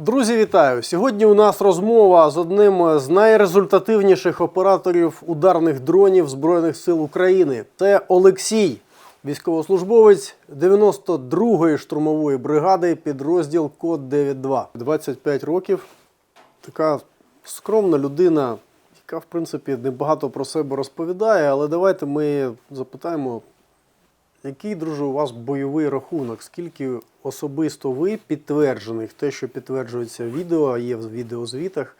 Друзі, вітаю! Сьогодні у нас розмова з одним з найрезультативніших операторів ударних дронів Збройних сил України. Це Олексій, військовослужбовець 92-ї штурмової бригади, підрозділ Код 92. 25 років. Така скромна людина, яка, в принципі, небагато про себе розповідає, але давайте ми запитаємо, який, друже, у вас бойовий рахунок? Скільки особисто ви підтверджених, те, що підтверджується в відео, є в відеозвітах,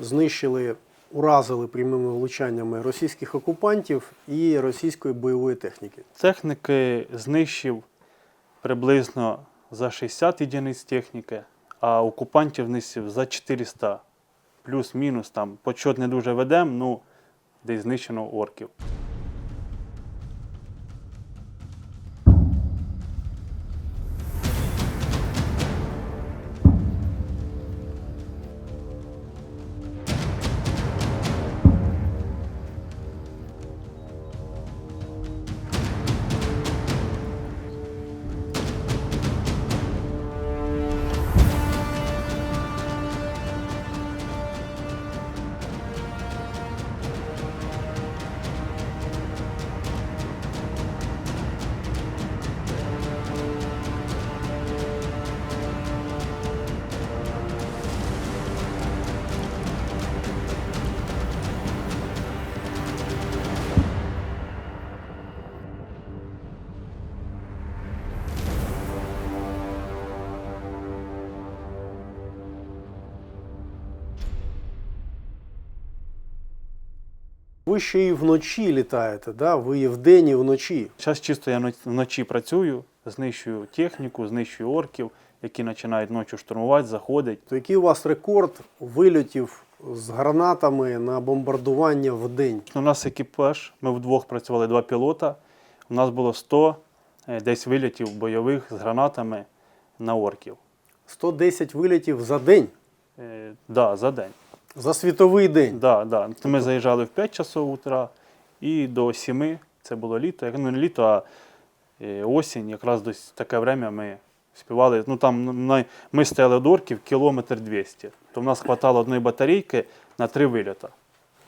знищили, уразили прямими влучаннями російських окупантів і російської бойової техніки? Техніки знищив приблизно за 60 єдиниць техніки, а окупантів знищив за 400. Плюс-мінус там почот не дуже ведемо, ну десь знищено орків. Ви ще і вночі літаєте, да? ви і вдень, і вночі. Зараз чисто я вночі працюю, знищую техніку, знищую орків, які починають ночі штурмувати, заходять. То який у вас рекорд вильотів з гранатами на бомбардування в день? У нас екіпаж, ми вдвох працювали два пілота. У нас було 100 е, десь вилітів бойових з гранатами на орків. 110 вильотів за день, Е, да, за день. За світовий день. Да, да. Ми заїжджали в 5 часов утра і до 7, це було літо, як ну не літо, а е, осінь, якраз до с- таке время ми співали. Ну там ми стояли до орків кілометр 200. То в нас хватало одної батарейки на три вильота.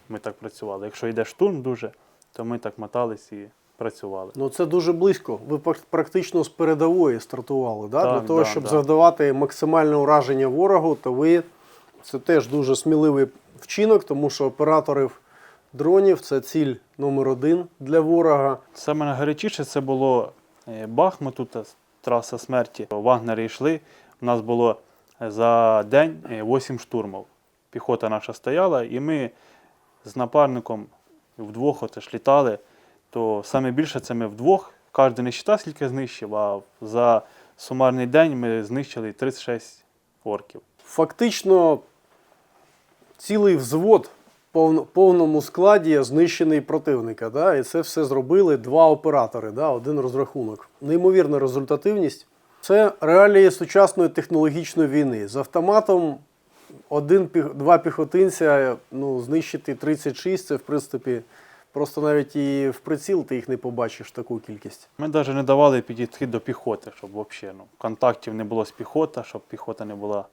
Ми так працювали. Якщо йде штурм дуже, то ми так мотались і працювали. Ну це дуже близько. Ви практично з передової стартували. Да? Так, Для того, да, щоб да. завдавати максимальне ураження ворогу, то ви це теж дуже сміливий вчинок, тому що операторів дронів це ціль номер один для ворога. Саме найгарячіше це було е, Бахмут, тут е, траса смерті. Вагнери йшли. У нас було е, за день 8 штурмів. Піхота наша стояла, і ми з напарником вдвох отож літали. То саме більше це ми вдвох. Кожен не вважав, скільки знищив, а за сумарний день ми знищили 36 орків. Фактично цілий взвод в повному складі знищений противника. Да? І це все зробили два оператори, да? один розрахунок. Неймовірна результативність. Це реалії сучасної технологічної війни. З автоматом один, два піхотинця ну, знищити 36 це в принципі просто навіть і в приціл ти їх не побачиш таку кількість. Ми навіть не давали підійти до піхоти, щоб взагалі ну, контактів не було з піхота, щоб піхота не була.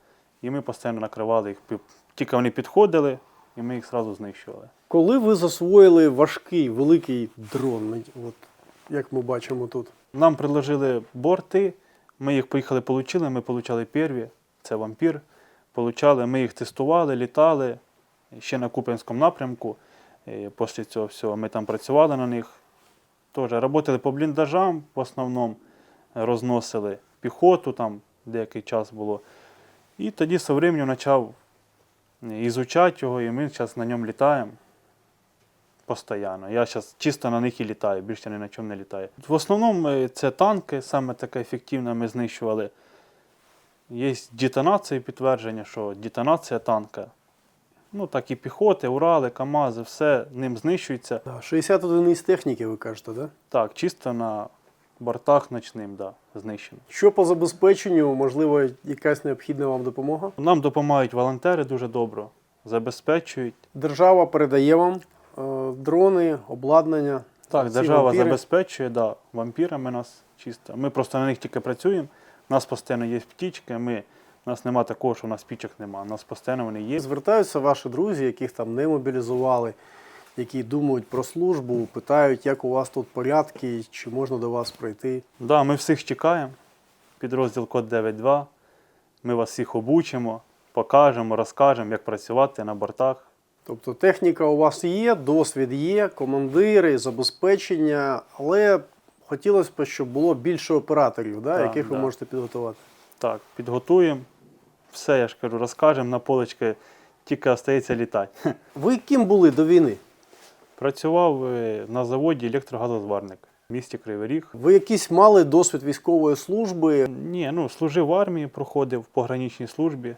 І ми постійно накривали їх. Тільки вони підходили, і ми їх одразу знищували. Коли ви засвоїли важкий великий дрон, от, як ми бачимо тут. Нам предложили борти, ми їх поїхали, получили, ми получали перві, це вампір. Получали, ми їх тестували, літали ще на Куп'янському напрямку. Після цього всього ми там працювали на них. Теж працювали по бліндажам в основному, розносили піхоту, там деякий час було. І тоді з временем почав ізучати його, і ми зараз на ньому літаємо постійно. Я зараз чисто на них і літаю, більше ні на чому не літаю. В основному е, це танки, саме таке ефективне ми знищували. Є детонації підтвердження, що детонація танка. Ну, так і піхоти, Урали, КАМАЗи, все ним знищується. Да, 60 одиниць техніки, ви кажете, да? Так, чисто на бортах ночним, да, знищено. Що по забезпеченню, можливо, якась необхідна вам допомога? Нам допомагають волонтери дуже добре, забезпечують. Держава передає вам е, дрони, обладнання. Так, Ці держава вампіри. забезпечує, да, вампірами нас чисто. Ми просто на них тільки працюємо. У нас постійно є птічки, ми У нас нема такого, що у нас пічок нема. У нас постійно вони є. Звертаються ваші друзі, яких там не мобілізували, які думають про службу, питають, як у вас тут порядки, чи можна до вас прийти. Да, ми всіх чекаємо. Підрозділ код 92. Ми вас всіх обучимо, покажемо, розкажемо, як працювати на бортах. Тобто техніка у вас є, досвід є, командири, забезпечення, але хотілося б, щоб було більше операторів, да, Так, яких ви можете підготувати. Так, підготуємо. Все, я ж кажу, розкажемо на полочки, тільки остається літати. Ви ким були до війни? Працював е, на заводі електрогазозварник в місті Кривий Ріг. Ви якийсь мали досвід військової служби? Ні, ну служив в армії, проходив в пограничній службі.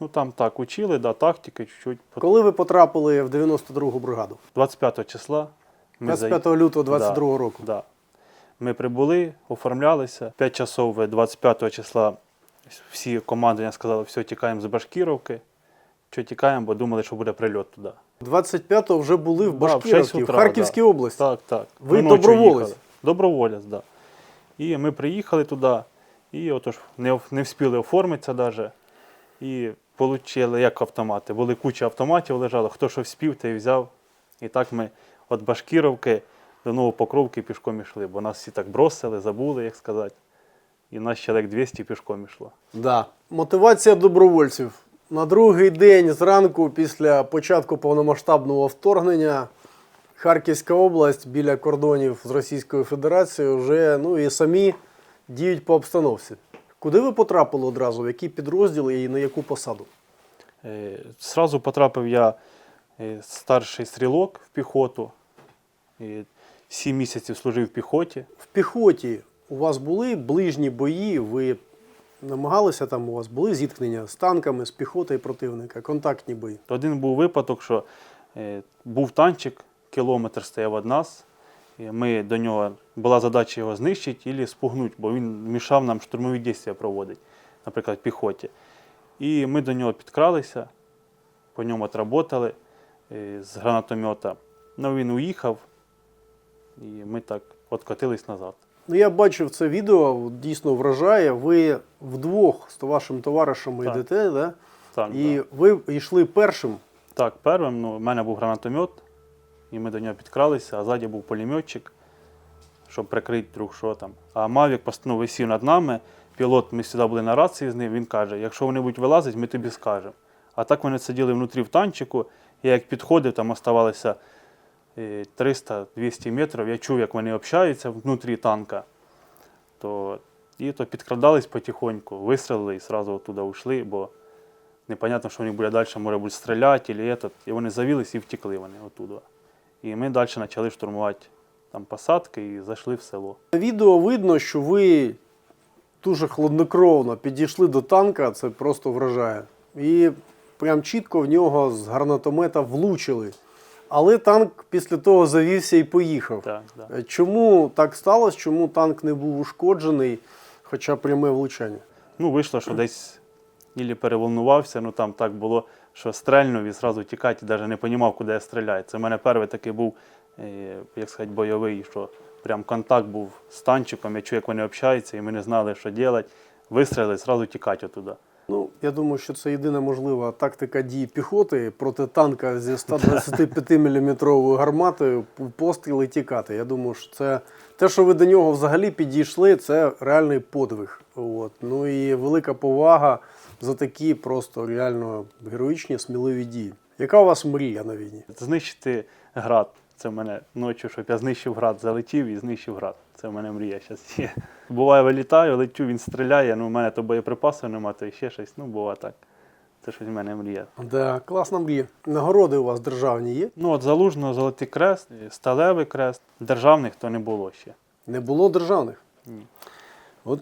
Ну там так учили, да, тактики чуть-чуть. Коли ви потрапили в 92-гу бригаду? 25 числа. Ми заї- 25 лютого 22 року. Да. Ми прибули, оформлялися. 5 часов 25 числа всі командування сказали, все, тікаємо з Башкіровки. Що тікаємо, бо думали, що буде прильот туди. 25-го вже були в Да, в в Харківській да. області. Так, так. Ви доброволець? Доброволець, так. Да. І ми приїхали туди, і отож не, не встигли оформитися навіть. І отримали як автомати. Були куча автоматів лежало, хто що вспів, той і взяв. І так ми від Башкіровки до Новопокровки пішком йшли, бо нас всі так бросили, забули, як сказати. І нас чоловік 200 пішком йшло. Да. Мотивація добровольців. На другий день зранку, після початку повномасштабного вторгнення, Харківська область біля кордонів з Російською Федерацією вже ну, і самі діють по обстановці. Куди ви потрапили одразу? В які підрозділи і на яку посаду? Е, Сразу потрапив я е, старший стрілок в піхоту. Сім місяців служив в піхоті. В піхоті у вас були ближні бої, ви намагалися там, у вас були зіткнення з танками, з піхотою противника, контактні бої. Один був випадок, що е, був танчик, кілометр стояв від нас. І ми до нього була задача його знищити або спугнути, бо він мішав нам штурмові дії проводити, наприклад, піхоті. І ми до нього підкралися, по ньому отработали е, з гранатомета. Ну він уїхав, і ми так откотились назад. Ну, я бачив це відео, дійсно вражає. Ви вдвох з вашим товаришем Так. йдете, да? Так, і да. ви йшли першим. Так, первим, ну, в мене був гранатомет, і ми до нього підкралися, а ззаді був пулеметчик, щоб прикрити друг що там. А Мавік ну, висів над нами, пілот, ми сюди були на рації з ним, він каже, якщо вони будуть вилазити, ми тобі скажемо. А так вони сиділи внутрі в танчику, я як підходив, там оставалося е, 300-200 метрів, я чув, як вони общаються внутрі танка. То, і то підкрадались потихоньку, вистрілили і одразу оттуда ушли, бо непонятно, що вони буде далі, може бути стріляти, этот. І вони завілись і втекли вони оттуда. І ми далі почали штурмувати там посадки і зайшли в село. На відео видно, що ви дуже хладнокровно підійшли до танка, це просто вражає. І прям чітко в нього з гранатомета влучили. Але танк після того завівся і поїхав. Так, да. Е, Чому так сталося? Чому танк не був ушкоджений, хоча пряме влучання? Ну, вийшло, що десь ілі переволнувався, ну там так було, що стрельнув і одразу тікати, і навіть не розумів, куди я стріляю. Це в мене перший такий був, е, як сказати, бойовий, що прям контакт був з танчиком, я чую, як вони общаються, і ми не знали, що робити. Вистрілили, одразу тікати оттуда. Я думаю, що це єдина можлива тактика дії піхоти проти танка зі 125 мм гарматою постріли тікати. Я думаю, що це те, що ви до нього взагалі підійшли, це реальний подвиг. От. Ну і велика повага за такі просто реально героїчні, сміливі дії. Яка у вас мрія на війні? Знищити град. Це в мене ночі, щоб я знищив град, залетів і знищив град. Це в мене мрія зараз є. Буває, вилітаю, летю, він стріляє, ну в мене то боєприпасів немає, то ще щось. Ну, буває так. Це щось в мене мрія. Да, класна мрія. Нагороди у вас державні є? Ну, от залужного золотий крест, сталевий крест, державних то не було ще. Не було державних. Ні. От,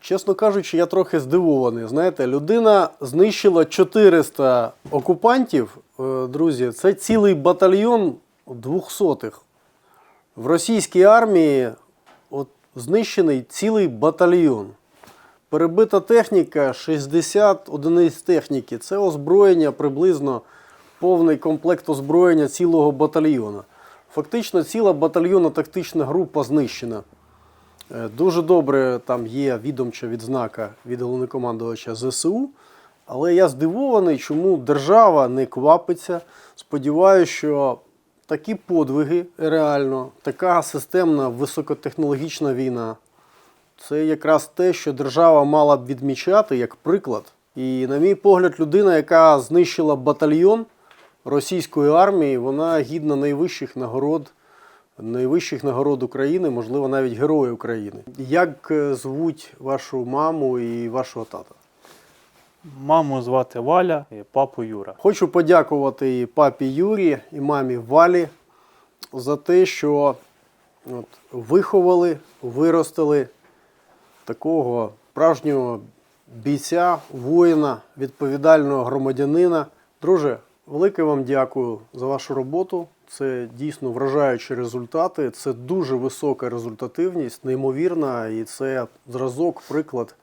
чесно кажучи, я трохи здивований. Знаєте, людина знищила 400 окупантів. Е, Друзі, це цілий батальйон двохсотих. В російській армії от, знищений цілий батальйон. Перебита техніка 60 одиниць техніки. Це озброєння приблизно повний комплект озброєння цілого батальйона. Фактично ціла батальйонна тактична група знищена. Е, Дуже добре, там є відомча відзнака від головнокомандувача ЗСУ. Але я здивований, чому держава не квапиться. Сподіваюся, що такі подвиги реально, така системна високотехнологічна війна це якраз те, що держава мала б відмічати як приклад. І, на мій погляд, людина, яка знищила батальйон російської армії, вона гідна найвищих нагород, найвищих нагород України, можливо, навіть Герої України. Як е, звуть вашу маму і вашого тата? Маму звати Валя, і папу Юра. Хочу подякувати і папі Юрі, і мамі Валі за те, що от, виховали, виростили такого справжнього бійця, воїна, відповідального громадянина. Друже, велике вам дякую за вашу роботу. Це дійсно вражаючі результати. Це дуже висока результативність, неймовірна, і це зразок, приклад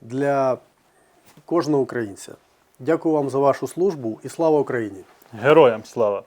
для кожного українця. Дякую вам за вашу службу і слава Україні! Героям слава!